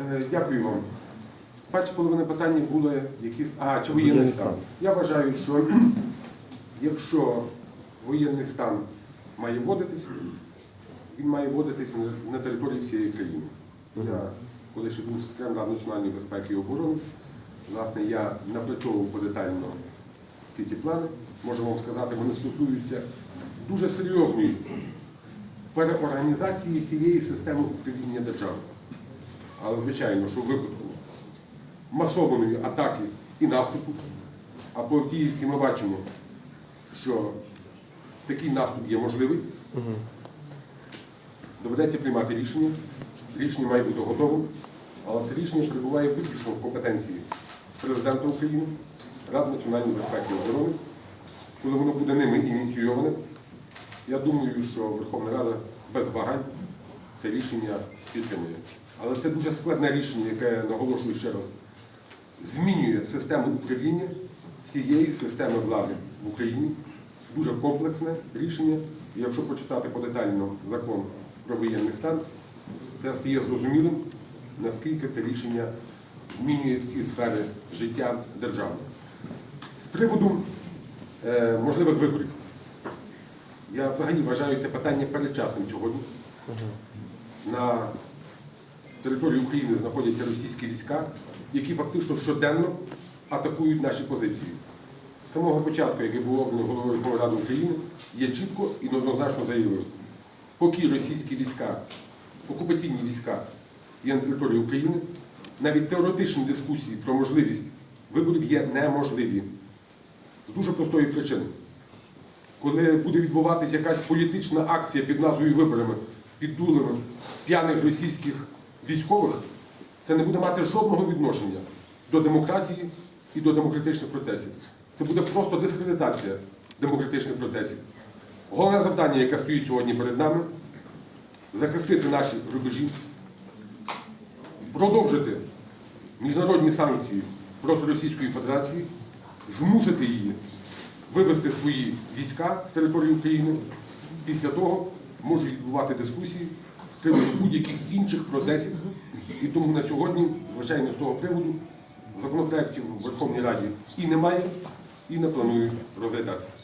Е, Дякую вам. Перша половина питання були якісь. А, чи воєнний стан? Я вважаю, що якщо воєнний стан має вводитись, він має вводитись на- на території всієї країни. Я, коли ще був секретарем Ради національної безпеки і оборони, власне, я напрацьовував подетально всі ці плани. Можу вам сказати, вони стосуються дуже серйозної переорганізації всієї системи управління держави. Але звичайно, що в випадку масованої атаки і наступу, а по Авдіївці ми бачимо, що такий наступ є можливий, доведеться приймати рішення. Рішення має бути готовим, але це рішення перебуває виключно в компетенції президента України, Ради національної безпеки і оборони. Коли воно буде ними ініційоване, я думаю, що Верховна Рада без вагань це рішення підтримує. Але це дуже складне рішення, яке наголошую ще раз, змінює систему управління всієї системи влади в Україні. Дуже комплексне рішення. І якщо почитати подетально закон про воєнний стан, це стає зрозумілим, наскільки це рішення змінює всі сфери життя держави. З приводу е, можливих виборів. Я взагалі вважаю це питання передчасним сьогодні. На території України знаходяться російські війська, які фактично щоденно атакують наші позиції. З самого початку, як я був обраний головою Ради України, я чітко і однозначно заявив, поки російські війська, окупаційні війська є на території України, навіть теоретичні дискусії про можливість виборів є неможливі. З дуже простої причини. Коли буде відбуватися якась політична акція під назвою виборами, під дулами п'яних російських військових, це не буде мати жодного відношення до демократії і до демократичних процесів. Це буде просто дискредитація демократичних процесів. Головне завдання, яке стоїть сьогодні перед нами, захистити наші рубежі, продовжити міжнародні санкції проти Російської Федерації, змусити її вивести свої війська з території України. Після того можуть відбувати дискусії приводу будь-яких інших процесів. І тому на сьогодні, звичайно, з того приводу законопроєктів в Верховній Раді і немає, і не планують розглядатися.